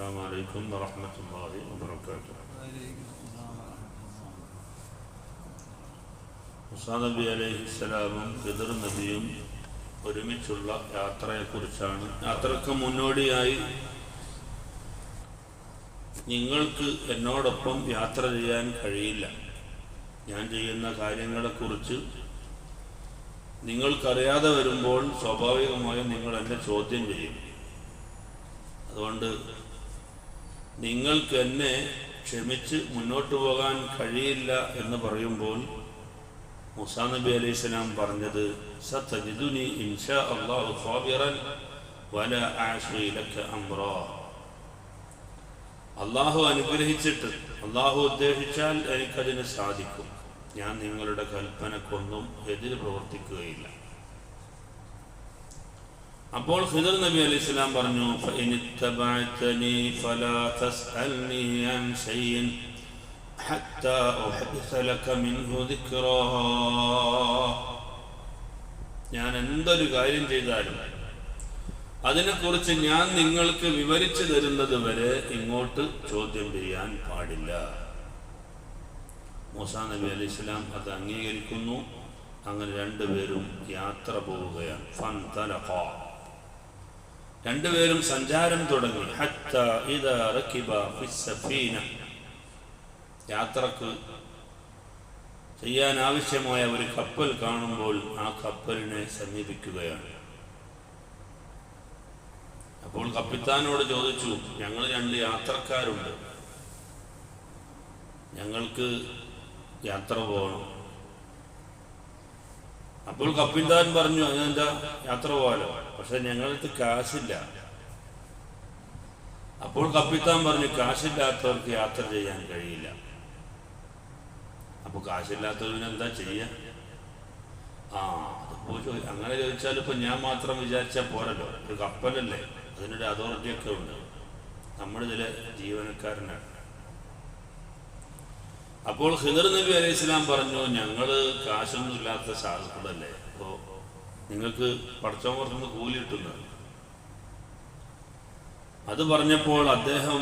السلام عليكم ورحمة الله وبركاته മുസാ നബി അലൈഹി സ്വലാമും ഖിദർ നബിയും ഒരുമിച്ചുള്ള യാത്രയെക്കുറിച്ചാണ് യാത്രക്ക് മുന്നോടിയായി നിങ്ങൾക്ക് എന്നോടൊപ്പം യാത്ര ചെയ്യാൻ കഴിയില്ല ഞാൻ ചെയ്യുന്ന കാര്യങ്ങളെക്കുറിച്ച് നിങ്ങൾക്കറിയാതെ വരുമ്പോൾ സ്വാഭാവികമായും നിങ്ങൾ എന്നെ ചോദ്യം ചെയ്യും അതുകൊണ്ട് നിങ്ങൾക്ക് എന്നെ ക്ഷമിച്ച് മുന്നോട്ട് പോകാൻ കഴിയില്ല എന്ന് പറയുമ്പോൾ മുസാ നബി അലൈഹി സ്വലാം പറഞ്ഞത് സതജിദുനി ഇൻഷാ അല്ലാഹു ഫാബിറൻ വല ആശ്രി ലക അംറാ. അള്ളാഹു അനുഗ്രഹിച്ചിട്ട് അള്ളാഹു ഉദ്ദേശിച്ചാൽ എനിക്കതിന് സാധിക്കും. ഞാൻ നിങ്ങളുടെ കൽപ്പനക്കൊന്നും എതിര് പ്രവർത്തിക്കുകയില്ല. അപ്പോൾ ഖിദർ നബി അലൈഹി സ്വലാം പറഞ്ഞു "ഫഇൻ ഫലാ തസ്അൽനി അൻ ഹത്താ ഉഹദ്ദിസ മിൻഹു ദിക്റാ. ഞാൻ എന്തൊരു കാര്യം ചെയ്താലും അതിനെക്കുറിച്ച് ഞാൻ നിങ്ങൾക്ക് വിവരിച്ചു തരുന്നത് വരെ ഇങ്ങോട്ട് ചോദ്യം ചെയ്യാൻ പാടില്ല. മൂസാ നബി അലൈഹി സ്വലാം അത് അംഗീകരിക്കുന്നു. അങ്ങനെ രണ്ടുപേരും യാത്ര പോവുകയാണ്. ഫന്തലഖാ. രണ്ടുപേരും സഞ്ചാരം തുടങ്ങി. ഹത്ത യാത്രയ്ക്ക് ചെയ്യാൻ ആവശ്യമായ ഒരു കപ്പൽ കാണുമ്പോൾ ആ കപ്പലിനെ സമീപിക്കുകയാണ്. അപ്പോൾ കപ്പിത്താനോട് ചോദിച്ചു ഞങ്ങൾ രണ്ട് യാത്രക്കാരുണ്ട്. ഞങ്ങൾക്ക് യാത്ര പോകണം. അപ്പോൾ കപ്പിത്താൻ പറഞ്ഞു അതെന്താ? യാത്ര പോകാലോ? പക്ഷെ ഞങ്ങളടുത്ത് കാശില്ല. അപ്പോൾ കപ്പിത്താൻ പറഞ്ഞു കാശില്ലാത്തവർക്ക് യാത്ര ചെയ്യാൻ കഴിയില്ല. അപ്പൊ കാശില്ലാത്തവന് എന്താ ചെയ്യാ? ആ അതിപ്പോ ചോ- അങ്ങനെ ചോദിച്ചാൽ ഇപ്പൊ ഞാൻ മാത്രം വിചാരിച്ചാൽ പോരല്ലോ. ഒരു കപ്പലല്ലേ അതിനൊരു അതോറിറ്റി ഒക്കെ ഉണ്ട് നമ്മളിതിലെ ജീവനക്കാരനാണ്. അപ്പോൾ ഹിദർ നബി അലൈഹി സ്വലാം പറഞ്ഞു ഞങ്ങൾ കാശൊന്നും ഇല്ലാത്ത സാധുക്കളല്ലേ അപ്പോ നിങ്ങൾക്ക് പഠിച്ചോ പറഞ്ഞു കൂലി കിട്ടുന്നത് അത് പറഞ്ഞപ്പോൾ അദ്ദേഹം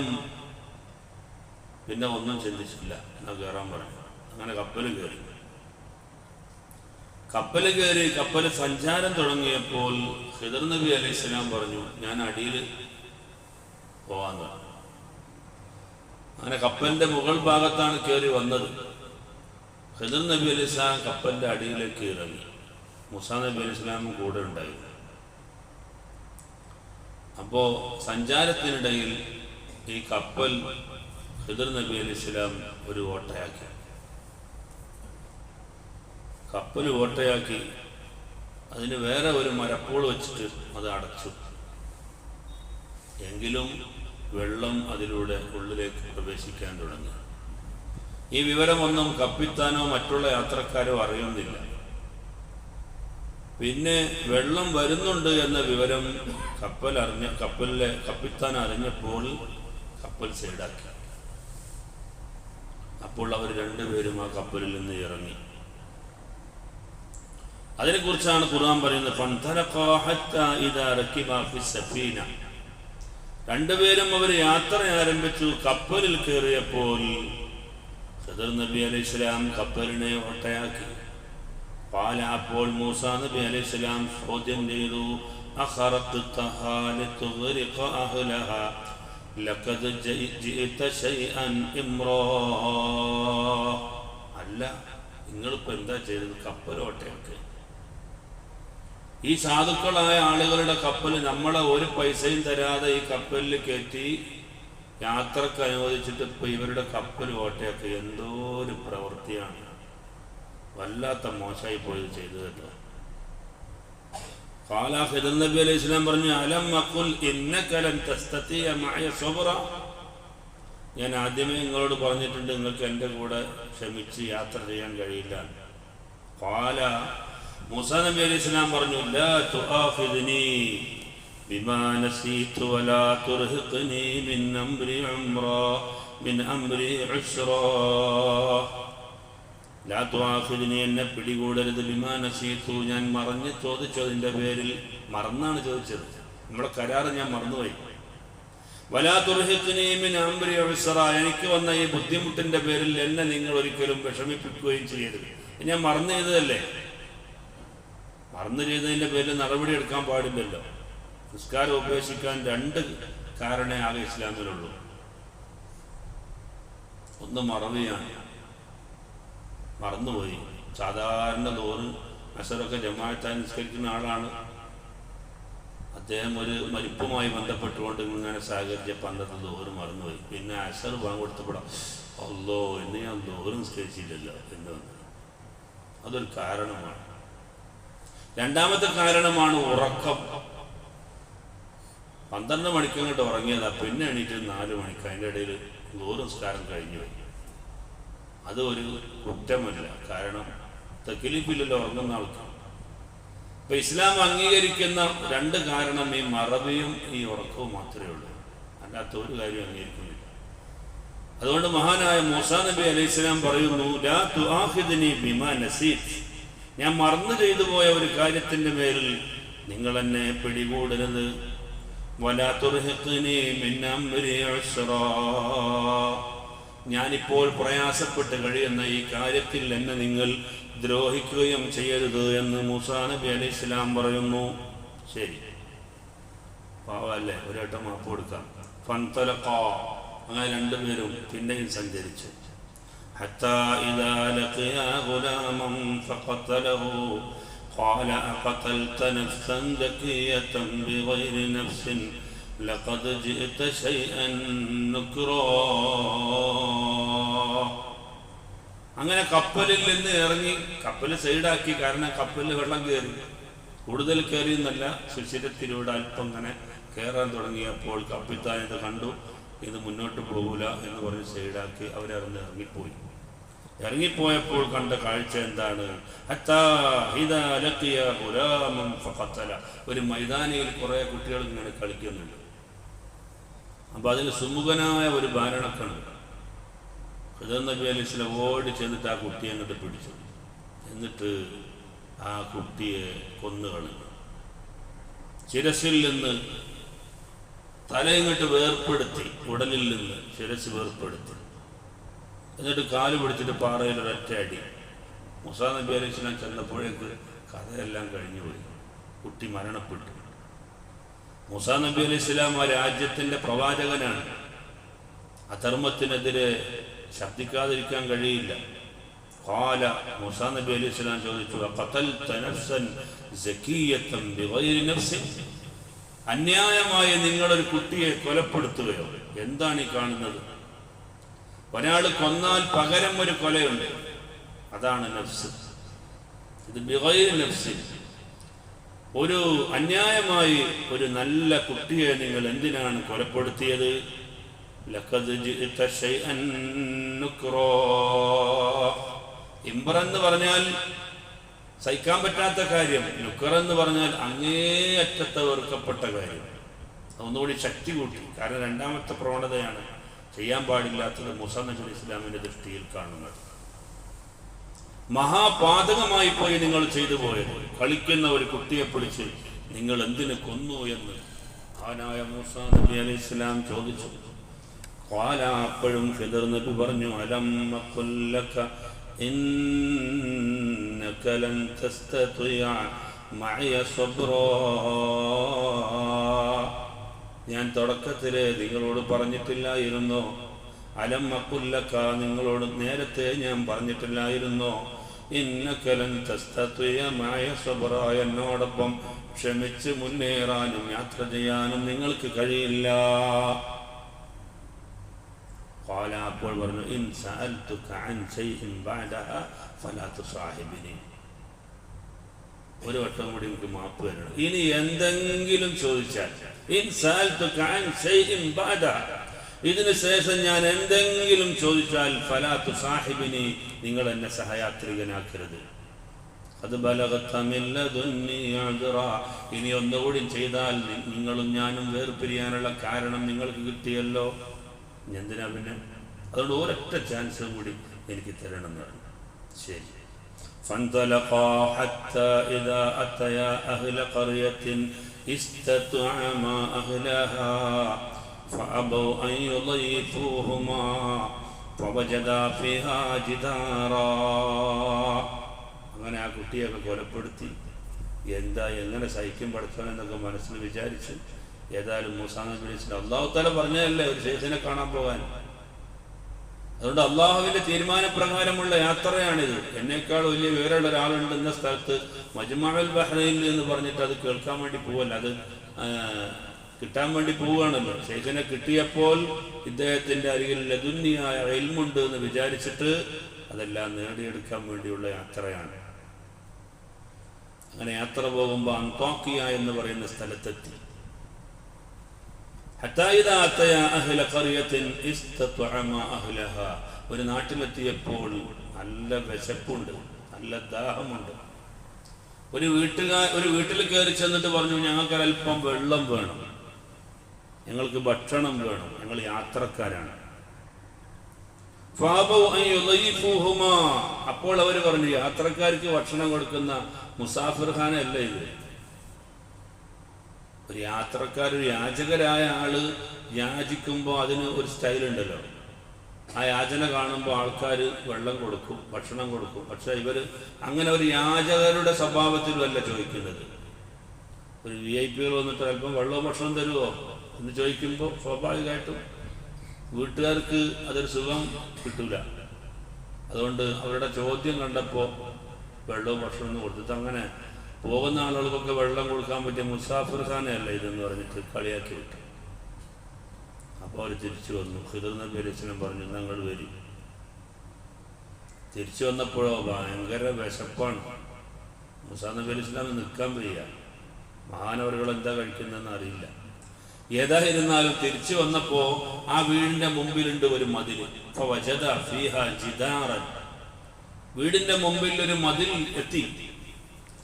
പിന്നെ ഒന്നും ചിന്തിച്ചില്ല എന്നാ കയറാൻ പറഞ്ഞു. അങ്ങനെ കപ്പൽ കയറി കപ്പൽ കയറി കപ്പൽ സഞ്ചാരം തുടങ്ങിയപ്പോൾ ഹിദർ നബി അലൈഹി സ്വലാം പറഞ്ഞു ഞാൻ അടിയിൽ പോവാൻ അങ്ങനെ കപ്പലിന്റെ മുകൾ ഭാഗത്താണ് കയറി വന്നത്. ഹിദർ നബി അലൈഹി സ്വലാം കപ്പലിന്റെ അടിയിലേക്ക് ഇറങ്ങി. മുസാ നബി അലൈഹി സ്വലാമും കൂടെ ഉണ്ടായിരുന്നു അപ്പോ സഞ്ചാരത്തിനിടയിൽ ഈ കപ്പൽ ഹിദർ നബി അലി ഇസ്ലാം ഒരു ഓട്ടയാക്കി. കപ്പൽ ഓട്ടയാക്കി. അതിന് വേറെ ഒരു മരപ്പോൾ വെച്ചിട്ട് അത് അടച്ചു. എങ്കിലും വെള്ളം അതിലൂടെ ഉള്ളിലേക്ക് പ്രവേശിക്കാൻ തുടങ്ങി. ഈ വിവരമൊന്നും കപ്പിത്താനോ മറ്റുള്ള യാത്രക്കാരോ അറിയുന്നില്ല. പിന്നെ വെള്ളം വരുന്നുണ്ട് എന്ന വിവരം കപ്പൽ അറിഞ്ഞ കപ്പലിലെ കപ്പിത്താൻ അറിഞ്ഞപ്പോൾ കപ്പൽ സൈഡാക്കി. അപ്പോൾ അവർ രണ്ടുപേരും ആ കപ്പലിൽ നിന്ന് ഇറങ്ങി. അതിനെക്കുറിച്ചാണ് ഖുർആൻ പറയുന്നത് രണ്ടുപേരും അവർ യാത്ര ആരംഭിച്ചു. കപ്പലിൽ കയറിയപ്പോൾ നബി അലൈഹി സ്വലാം കപ്പലിനെ ഒട്ടയാക്കി പാല അപ്പോൾ മൂസ നബി അലൈഹി സ്വലാം ചോദ്യം ചെയ്തു അല്ല നിങ്ങളിപ്പോ എന്താ ചെയ്തത്? കപ്പൽ ഓട്ടയാക്കി ഈ സാധുക്കളായ ആളുകളുടെ കപ്പൽ നമ്മളെ ഒരു പൈസയും തരാതെ ഈ കപ്പലിൽ കയറ്റി യാത്രയ്ക്ക് അനുവദിച്ചിട്ട് ഇപ്പൊ ഇവരുടെ കപ്പൽ ഓട്ടയൊക്കെ എന്തോ ഒരു പ്രവൃത്തിയാണ്. വല്ലാത്ത മോശമായി പോയത് ചെയ്തു കേട്ടോ قال خضر നബി അലൈഹി സ്വലാം പറഞ്ഞു അലം അഖുൽ ഇന്നക ലൻ തസ്തതിയ മഅയ സബ്റ ഞാൻ ആദ്യമേ നിങ്ങളോട് പറഞ്ഞിട്ടുണ്ട് നിങ്ങൾക്ക് എൻ്റെ കൂടെ ക്ഷമിച്ച് യാത്ര ചെയ്യാൻ കഴിയില്ല قال മൂസ നബി അലൈഹി സ്വലാം പറഞ്ഞു ലാ തുആഖിദ്നി ബിമാ നസീതു വലാ തുർഹിഖ്നി മിൻ അംരി ഉംറാ മിൻ അംരി ഉസ്റാ എന്നെ പിടികൂടരുത്. ബിമാ നസീതു ഞാൻ മറഞ്ഞ് ചോദിച്ചതിന്റെ പേരിൽ മറന്നാണ് ചോദിച്ചത്. നമ്മുടെ കരാറ് ഞാൻ മറന്നുപോയി. അവസറ എനിക്ക് വന്ന ഈ ബുദ്ധിമുട്ടിന്റെ പേരിൽ എന്നെ നിങ്ങൾ ഒരിക്കലും വിഷമിപ്പിക്കുകയും ചെയ്യരുത്. ഞാൻ മറന്നു ചെയ്തതല്ലേ? മറന്നു ചെയ്തതിന്റെ പേരിൽ നടപടി എടുക്കാൻ പാടില്ലല്ലോ. നിസ്കാരം ഉപേക്ഷിക്കാൻ രണ്ട് കാരണേ ആകെ ഇസ്ലാമിലുള്ളൂ. ഒന്ന് മറവിയാണ്. മറന്നുപോയി. സാധാരണ തോറ് അസറൊക്കെ ജമാഅത്തായി നിസ്കരിക്കുന്ന ആളാണ്. അദ്ദേഹം ഒരു മരിപ്പുമായി ബന്ധപ്പെട്ടുകൊണ്ട് ഇങ്ങനെ സഹകരിച്ചപ്പോൾ അന്നത്തെ ദോറ് മറന്നുപോയി. പിന്നെ അസർ കൊടുത്തപ്പെടാം അല്ലോ എന്ന് ഞാൻ ദോറ് നിസ്കരിച്ചില്ലല്ലോ എന്ന് അതൊരു കാരണമാണ്. രണ്ടാമത്തെ കാരണമാണ് ഉറക്കം. പന്ത്രണ്ട് മണിക്കങ്ങോട്ട് ഉറങ്ങിയതാ പിന്നെ എണീറ്റ് നാല് മണിക്ക്. അതിന്റെ ഇടയിൽ ദൂരസ്കാരം കഴിഞ്ഞു പോയി അത് ഒരു കുറ്റമല്ല. കാരണം തെക്കിലിപ്പില്ലല്ലോ ഉറങ്ങുന്ന ആൾക്ക് ഇപ്പൊ ഇസ്ലാം അംഗീകരിക്കുന്ന രണ്ട് കാരണം ഈ മറവിയും ഈ ഉറക്കവും മാത്രമേ ഉള്ളൂ. അല്ലാത്ത ഒരു കാര്യം അംഗീകരിക്കുന്നില്ല. അതുകൊണ്ട് മഹാനായ മൂസാ നബി അലൈഹി സ്വലാം പറയുന്നു ഞാൻ മറന്നു ചെയ്തു പോയ ഒരു കാര്യത്തിന്റെ പേരിൽ നിങ്ങൾ എന്നെ പിടികൂടരുത്. വലാ ഹെത്തിനെ മിൻ അംരി ഉസ്റാ ഞാനിപ്പോൾ പ്രയാസപ്പെട്ട് കഴിയുന്ന ഈ കാര്യത്തിൽ എന്നെ നിങ്ങൾ ദ്രോഹിക്കുകയും ചെയ്യരുത് എന്ന് മൂസാ നബി അലൈഹി ഇസ്ലാം പറയുന്നു ശരി പാവല്ലേ ഒരേട്ടം മാപ്പ് കൊടുക്കാം ഫൻതലഖാ അങ്ങനെ രണ്ടുപേരും പിന്നെയും സഞ്ചരിച്ചു حتى إذا لقيا غلاما فقتله قال أقتلت نفسا ذكية بغير نفس لقد جئت شيئا نكرا അങ്ങനെ കപ്പലിൽ നിന്ന് ഇറങ്ങി കപ്പൽ സൈഡാക്കി കാരണം കപ്പലിൽ വെള്ളം കയറി കൂടുതൽ കയറി എന്നല്ല സുശീലത്തിലൂടെ അല്പം അങ്ങനെ കയറാൻ തുടങ്ങിയപ്പോൾ കപ്പിത്താൻ ഇത് കണ്ടു ഇത് മുന്നോട്ട് പോകൂല എന്ന് പറഞ്ഞ് സൈഡാക്കി അവരറിഞ്ഞ് ഇറങ്ങിപ്പോയി ഇറങ്ങിപ്പോയപ്പോൾ കണ്ട കാഴ്ച എന്താണ് ഹത്താ ഇദാ ലഖിയ ഗുലാമൻ ഫഖത്തല. ഒരു മൈതാനിയിൽ കുറെ കുട്ടികൾ ഇങ്ങനെ കളിക്കുന്നുണ്ട് അപ്പൊ അതിൽ സുമുഖനായ ഒരു ഭാരണക്കണ് ഹൃദയനബി അലി അലൈഹി ഓടി ചെന്നിട്ട് ആ കുട്ടിയെ അങ്ങോട്ട് പിടിച്ചു. എന്നിട്ട് ആ കുട്ടിയെ കൊന്നു കളഞ്ഞു. ശിരസിൽ നിന്ന് തലയിങ്ങോട്ട് വേർപ്പെടുത്തി ഉടലിൽ നിന്ന് ശിരസ് വേർപ്പെടുത്തി. എന്നിട്ട് കാൽ പിടിച്ചിട്ട് പാറയിൽ ഒരൊറ്റ അടി. മുസാ നബി അലൈഹി സ്വലാം ചെന്നപ്പോഴേക്ക് കഥയെല്ലാം കഴിഞ്ഞുപോയി. കുട്ടി മരണപ്പെട്ടു. മുസാ നബി അലൈഹി സ്വലാം ആ രാജ്യത്തിന്റെ പ്രവാചകനാണ് അധർമ്മത്തിനെതിരെ ശബ്ദിക്കാതിരിക്കാൻ കഴിയില്ല قال മൂസാ നബി അലൈഹി സ്വലാം ചോദിച്ചു "അഖതൽത നഫ്സൻ സകിയത്തൻ ബിഗൈരി നഫ്സിൻ?" അന്യായമായി നിങ്ങളൊരു കുട്ടിയെ കൊലപ്പെടുത്തുകയോ എന്താണ് ഈ കാണുന്നത് ഒരാൾ കൊന്നാൽ പകരം ഒരു കൊലയുണ്ട് അതാണ് നഫ്സ് ഇത് ബിഗൈരി നഫ്സിൻ ഒരു അന്യായമായി ഒരു നല്ല കുട്ടിയെ നിങ്ങൾ എന്തിനാണ് കൊലപ്പെടുത്തിയത്. ഇംബ്ര എന്ന് പറഞ്ഞാൽ സഹിക്കാൻ പറ്റാത്ത കാര്യം. നുക്കർ എന്ന് പറഞ്ഞാൽ അങ്ങേയറ്റത്തെ വെറുക്കപ്പെട്ട കാര്യം. ഒന്നുകൂടി ശക്തി കൂട്ടി. കാരണം രണ്ടാമത്തെ പ്രവണതയാണ് ചെയ്യാൻ പാടില്ലാത്തത് മുസ നജുൽ ഇസ്ലാമിന്റെ ദൃഷ്ടിയിൽ കാണുന്നത്. മഹാപാതകമായി പോയി നിങ്ങൾ ചെയ്തു പോയത് കളിക്കുന്ന ഒരു കുട്ടിയെ പിടിച്ച് നിങ്ങൾ എന്തിനു കൊന്നു എന്ന് ആനായ മൂസ നബി അലൈഹി ഇസ്ലാം ചോദിച്ചു قال അപ്പോഴും ഖിദർ നബി പറഞ്ഞു അലം അഖുൽ ലക ഇന്നക ലൻ തസ്തതിയ മഅയ സബ്റാ ഞാൻ തുടക്കത്തില് നിങ്ങളോട് പറഞ്ഞിട്ടില്ലായിരുന്നോ അലം അക്കുല്ലക്ക നിങ്ങളോട് നേരത്തെ ഞാൻ പറഞ്ഞിട്ടില്ലായിരുന്നോ ഇന്നക്കലൻ തസ്തത്വയമായ സ്വബറ എന്നോടൊപ്പം ക്ഷമിച്ച് മുന്നേറാനും യാത്ര ചെയ്യാനും നിങ്ങൾക്ക് കഴിയില്ല قال അപ്പോൾ പറഞ്ഞു ഇൻ സഅൽതുക അൻ ശൈഇൻ ബഅദഹ ഫലാ തുസാഹിബിനി ഒരു വട്ടം കൂടി എനിക്ക് മാപ്പ് തരണം ഇനി എന്തെങ്കിലും ചോദിച്ചാൽ ഇൻ സഅൽതുക അൻ ശൈഇൻ ബഅദഹ ഇതിനു ശേഷം ഞാൻ എന്തെങ്കിലും ചോദിച്ചാൽ ഫലാ തുസാഹിബിനി നിങ്ങൾ എന്നെ സഹയാത്രികനാക്കരുത് അത് ബലകത്തമില്ലതുന്നി അദ്റ. ഇനി ഒന്നുകൂടി ചെയ്താൽ നി- നിങ്ങളും ഞാനും വേർപിരിയാനുള്ള കാരണം നിങ്ങൾക്ക് കിട്ടിയല്ലോ ഇനി എന്തിനാ പിന്നെ അതുകൊണ്ട് ഒരൊറ്റ ചാൻസും കൂടി എനിക്ക് തരണം എന്ന് പറഞ്ഞു ശരി فانطلقا حتى إذا أتيا أهل قرية استطعما أهلها فأبوا أن يضيفوهما فوجدا فيها جدارا അങ്ങനെ ആ കുട്ടിയൊക്കെ കൊലപ്പെടുത്തി എന്താ എങ്ങനെ സഹിക്കും പഠിച്ചവനെന്നൊക്കെ മനസ്സിൽ വിചാരിച്ച് ഏതായാലും മൂസാ നബി അലൈഹി സ്വലാം അള്ളാഹു തല പറഞ്ഞതല്ലേ ഒരു ശേഷനെ കാണാൻ പോകാൻ അതുകൊണ്ട് അള്ളാഹുവിന്റെ തീരുമാനപ്രകാരമുള്ള യാത്രയാണിത് എന്നേക്കാൾ വലിയ വിവരമുള്ള ഒരാളുണ്ട് ഇന്ന സ്ഥലത്ത് മജ്മഅൽ ബഹ്റൈനിൽ എന്ന് പറഞ്ഞിട്ട് അത് കേൾക്കാൻ വേണ്ടി പോവല്ല അത് ആ, കിട്ടാൻ വേണ്ടി പോവുകയാണല്ലോ. ഷെയ്ഖിനെ കിട്ടിയപ്പോൾ ഇദ്ദേഹത്തിന്റെ അരികിൽ ലതുന്നിയായ എൽമുണ്ട് എന്ന് വിചാരിച്ചിട്ട് അതെല്ലാം നേടിയെടുക്കാൻ വേണ്ടിയുള്ള യാത്രയാണ്. അങ്ങനെ യാത്ര പോകുമ്പോൾ അന്തോക്കിയ എന്ന് പറയുന്ന സ്ഥലത്തെത്തി. ഒരു നാട്ടിലെത്തിയപ്പോൾ നല്ല വിശപ്പുണ്ട് നല്ല ദാഹമുണ്ട്. ഒരു വീട്ടുകാർ ഒരു വീട്ടിൽ കയറി ചെന്നിട്ട് പറഞ്ഞു ഞങ്ങൾക്ക് അല്പം വെള്ളം വേണം. ഞങ്ങൾക്ക് ഭക്ഷണം വേണം. ഞങ്ങൾ യാത്രക്കാരാണ്. അപ്പോൾ അവർ പറഞ്ഞു യാത്രക്കാർക്ക് ഭക്ഷണം കൊടുക്കുന്ന മുസാഫിർ ഖാൻ അല്ല ഇത്. ഒരു യാത്രക്കാർ യാചകരായ ആൾ യാചിക്കുമ്പോൾ അതിന് ഒരു സ്റ്റൈലുണ്ടല്ലോ. ആ യാചന കാണുമ്പോൾ ആൾക്കാർ വെള്ളം കൊടുക്കും ഭക്ഷണം കൊടുക്കും. പക്ഷെ ഇവർ അങ്ങനെ ഒരു യാചകരുടെ സ്വഭാവത്തിലുമല്ല ചോദിക്കുന്നത് ഒരു വി ഐ പികൾ വന്നിട്ട് അല്പം വെള്ളവും ഭക്ഷണം തരുമോ എന്ന് ചോദിക്കുമ്പോൾ സ്വാഭാവികമായിട്ടും വീട്ടുകാർക്ക് അതൊരു സുഖം കിട്ടില്ല അതുകൊണ്ട് അവരുടെ ചോദ്യം കണ്ടപ്പോൾ വെള്ളവും ഭക്ഷണവും കൊടുത്തിട്ട് അങ്ങനെ പോകുന്ന ആളുകൾക്കൊക്കെ വെള്ളം കൊടുക്കാൻ പറ്റിയ മുസാഫിർ ഖാനയല്ല ഇതെന്ന് പറഞ്ഞിട്ട് കളിയാക്കി വിട്ടു. അപ്പോൾ അവർ തിരിച്ചു വന്നു. നബി അലൈഹിസ്ലം പറഞ്ഞു ഞങ്ങൾ വരും. തിരിച്ചു വന്നപ്പോഴോ ഭയങ്കര വിശപ്പാണ്. മുസാ നബി അലൈഹി ഇസ്ലാമിന് നിൽക്കാൻ വയ്യ. മഹാനവറുകൾ എന്താ കഴിക്കുന്നതെന്ന് അറിയില്ല. ഏതായിരുന്നാലും തിരിച്ചു വന്നപ്പോ ആ വീടിന്റെ മുമ്പിലുണ്ട് ഒരു മതിൽ. വീടിന്റെ മുമ്പിൽ ഒരു മതിൽ എത്തി.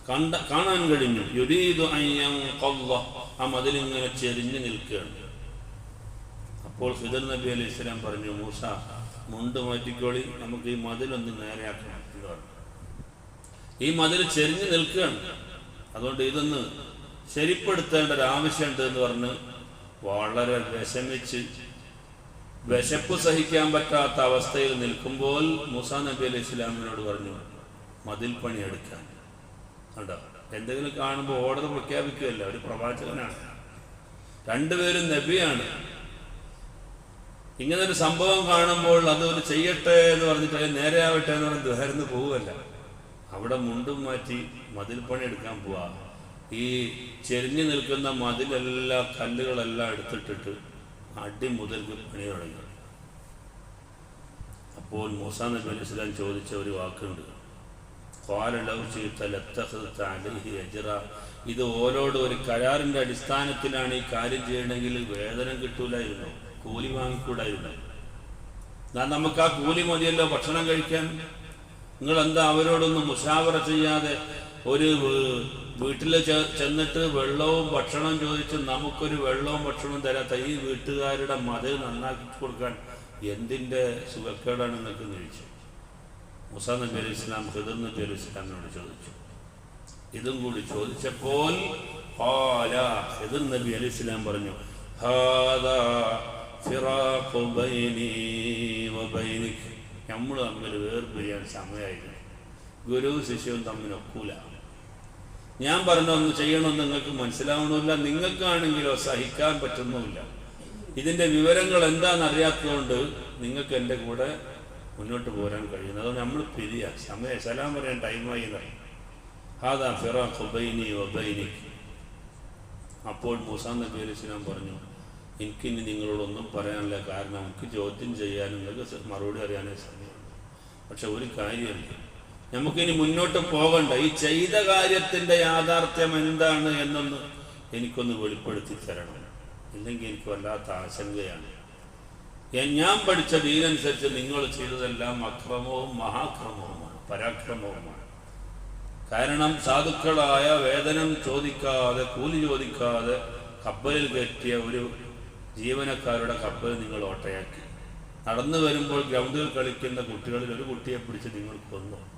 കണ്ട കാണാൻ കഴിഞ്ഞു. ആ മതിൽ ഇങ്ങനെ ചെരിഞ്ഞു നിൽക്കുകയാണ്. അപ്പോൾ ഹിദർ നബി അലൈഹി സ്വലാം പറഞ്ഞു മൂസ മുണ്ട് മാറ്റിക്കോളി. നമുക്ക് ഈ മതിൽ ഒന്ന് നേരെയാക്കണം. ഈ മതിൽ ചെരിഞ്ഞു നിൽക്കുകയാണ്. അതുകൊണ്ട് ഇതൊന്ന് ശരിപ്പെടുത്തേണ്ട ഒരു ആവശ്യമുണ്ട് എന്ന് പറഞ്ഞ് വളരെ വിഷമിച്ച് വിശപ്പ് സഹിക്കാൻ പറ്റാത്ത അവസ്ഥയിൽ നിൽക്കുമ്പോൾ മൂസാ നബി അലൈഹി ഇസ്ലാമിനോട് പറഞ്ഞു മതിൽ പണി എടുക്കാൻ കണ്ടോ? എന്തെങ്കിലും കാണുമ്പോൾ ഓർഡർ പ്രഖ്യാപിക്കുകയല്ല ഒരു പ്രവാചകനാണ്. രണ്ടുപേരും നബിയാണ്. ഇങ്ങനെ ഒരു സംഭവം കാണുമ്പോൾ അത് ഒരു ചെയ്യട്ടെ എന്ന് പറഞ്ഞിട്ട് അത് നേരെ ആവട്ടെ എന്ന് പറഞ്ഞ് ദുഹരന്ന് പോവുകയല്ല. അവിടെ മുണ്ടും മാറ്റി മതിൽ പണി എടുക്കാൻ പോവാ. ഈ ചെരിഞ്ഞു നിൽക്കുന്ന മതിലെല്ലാം കല്ലുകളെല്ലാം എടുത്തിട്ടിട്ട് അടി മുതൽക്ക് പണി തുടങ്ങി. അപ്പോൾ മൂസാ നബി അലൈഹി സ്വലാം ചോദിച്ച ഒരു വാക്കുണ്ട്. ഇത് ഓരോട് ഒരു കരാറിന്റെ അടിസ്ഥാനത്തിലാണ് ഈ കാര്യം ചെയ്യണമെങ്കിൽ വേതനം കിട്ടൂലായിരുന്നു? കൂലി വാങ്ങിക്കൂടായിരുന്നു? എന്നാ നമുക്ക് ആ കൂലി മതിയല്ലോ ഭക്ഷണം കഴിക്കാൻ. നിങ്ങൾ എന്താ അവരോടൊന്നും മുഷാവറ ചെയ്യാതെ ഒരു വീട്ടിൽ ചെന്നിട്ട് വെള്ളവും ഭക്ഷണവും ചോദിച്ച് നമുക്കൊരു വെള്ളവും ഭക്ഷണവും തരാത്ത ഈ വീട്ടുകാരുടെ മതിൽ നന്നാക്കി കൊടുക്കാൻ എന്തിന്റെ സുഖക്കേടാണ് എന്നൊക്കെ ചോദിച്ചു. മുസാ നബി അലി ഇസ്ലാം ഹിദർ നബി അലി ഇസ്ലാമിനോട് ചോദിച്ചു. ഇതും കൂടി ചോദിച്ചപ്പോൾ നബി അലി ഇസ്ലാം പറഞ്ഞു നമ്മൾ തമ്മിൽ വേർപിരിയാൻ സമയമായിരുന്നു ഗുരു ശിഷ്യവും തമ്മിൽ ഒക്കൂല. ഞാൻ പറഞ്ഞ ഒന്ന് ചെയ്യണമെന്ന് നിങ്ങൾക്ക് മനസ്സിലാവണമില്ല നിങ്ങൾക്കാണെങ്കിലോ സഹിക്കാൻ പറ്റുന്നുമില്ല. ഇതിന്റെ വിവരങ്ങൾ എന്താണെന്ന് അറിയാത്തതുകൊണ്ട് നിങ്ങൾക്ക് എന്റെ കൂടെ മുന്നോട്ട് പോരാൻ കഴിയുന്നത് അതുകൊണ്ട് നമ്മൾ പിരിയ. സമയ സലാം പറയാൻ ടൈമായി എന്നറിയാം ഖുബൈനി അപ്പോൾ മൂസാ നബി അലൈഹി പറഞ്ഞു എനിക്കിനി നിങ്ങളോടൊന്നും പറയാനില്ല കാരണം എനിക്ക് ചോദ്യം ചെയ്യാനും നിങ്ങൾക്ക് മറുപടി അറിയാനേ സമയമുണ്ട് പക്ഷെ ഒരു കാര്യമുണ്ട്. നമുക്കിനി മുന്നോട്ട് പോകണ്ട. ഈ ചെയ്ത കാര്യത്തിന്റെ യാഥാർത്ഥ്യം എന്താണ് എന്നൊന്ന് എനിക്കൊന്ന് വെളിപ്പെടുത്തി തരണം. ഇല്ലെങ്കിൽ എനിക്ക് വല്ലാത്ത ആശങ്കയാണ്. ഞാൻ- പഠിച്ച ദീനനുസരിച്ച് നിങ്ങൾ ചെയ്തതെല്ലാം അക്രമവും മഹാക്രമവുമാണ് പരാക്രമവുമാണ്. കാരണം സാധുക്കളായ വേതനം ചോദിക്കാതെ കൂലി ചോദിക്കാതെ കപ്പലിൽ കയറ്റിയ ഒരു ജീവനക്കാരുടെ കപ്പൽ നിങ്ങൾ ഓട്ടയാക്കി. നടന്നു വരുമ്പോൾ ഗ്രൗണ്ടിൽ കളിക്കുന്ന കുട്ടികളിൽ ഒരു കുട്ടിയെ പിടിച്ച് നിങ്ങൾ കൊന്നു.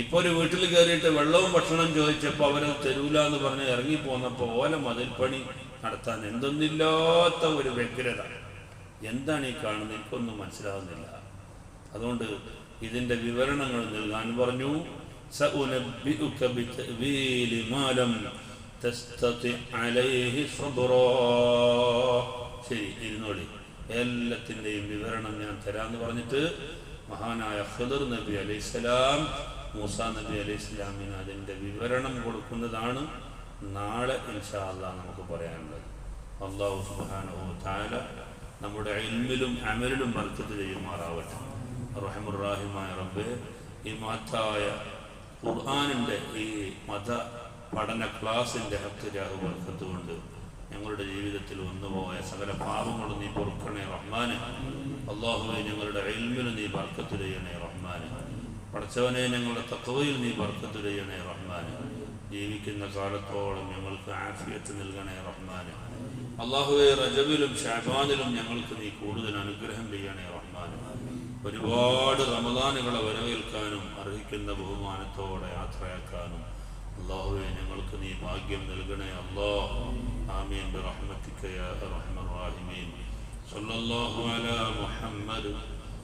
ഇപ്പോൾ ഒരു വീട്ടിൽ കയറിയിട്ട് വെള്ളവും ഭക്ഷണം ചോദിച്ചപ്പോൾ അവർ തരൂല എന്ന് പറഞ്ഞ് ഇറങ്ങിപ്പോന്നപ്പോൾ ഓല മതിൽപ്പണി നടത്താൻ എന്തൊന്നില്ലാത്ത ഒരു വ്യഗ്രത. എന്താണ് ഈ കാണുന്നത്? എനിക്കൊന്നും മനസ്സിലാകുന്നില്ല അതുകൊണ്ട് ഇതിന്റെ വിവരണങ്ങൾ നൽകാൻ പറഞ്ഞു. ശരി ഇരുന്നോടി എല്ലാത്തിന്റെയും വിവരണം ഞാൻ തരാമെന്ന് പറഞ്ഞിട്ട് മഹാനായ ഹദർ നബി അലൈഹിസ്സലാം മൂസ നബി അലൈഹിസ്സലാമിന് അതിന്റെ വിവരണം കൊടുക്കുന്നതാണ് നാളെ ഇൻഷാ നമുക്ക് പറയാനുള്ളത്. അള്ളാഹു സുബാനോ താല നമ്മുടെ ഇൽമിലും അമലിലും ബർക്കത്ത് ചെയ്യുമാറാവട്ടെ. റഹമുറാഹിമായ റബ്ബെ ഈ മഹത്തായ ഖുർആാനിന്റെ ഈ മത പഠന ക്ലാസിന്റെ ഹക്കുരാഹു വർക്കത്തുകൊണ്ട് ഞങ്ങളുടെ ജീവിതത്തിൽ വന്നുപോയ സകല പാപങ്ങളും നീ പൊറുക്കണേ റഹ്മാനെ. അള്ളാഹുവെ ഞങ്ങളുടെ ഇൽമിന് നീ വർക്കത്ത് ചെയ്യണേ റഹ്മാനെ. പഠിച്ചവനെ ഞങ്ങളുടെ തക്കവയിൽ നീ ബർക്കത്ത് ചെയ്യണേ റഹ്മാനെ ജീവിക്കുന്ന കാലത്തോളം ഞങ്ങൾക്ക് ആഫിയത്ത് നൽകണേ റഹ്മാനെ അള്ളാഹുവെ റജബിലും ഷാബാനിലും ഞങ്ങൾക്ക് നീ കൂടുതൽ അനുഗ്രഹം ചെയ്യണേ റഹ്മാനെ ഒരുപാട് റമദാനുകളെ വരവേൽക്കാനും അർഹിക്കുന്ന ബഹുമാനത്തോടെ യാത്രയാക്കാനും അള്ളാഹുവെ ഞങ്ങൾക്ക് നീ ഭാഗ്യം നൽകണേ അള്ളാഹ് ആമീൻ برحمتك يا ارحم الراحمين صلى الله على محمد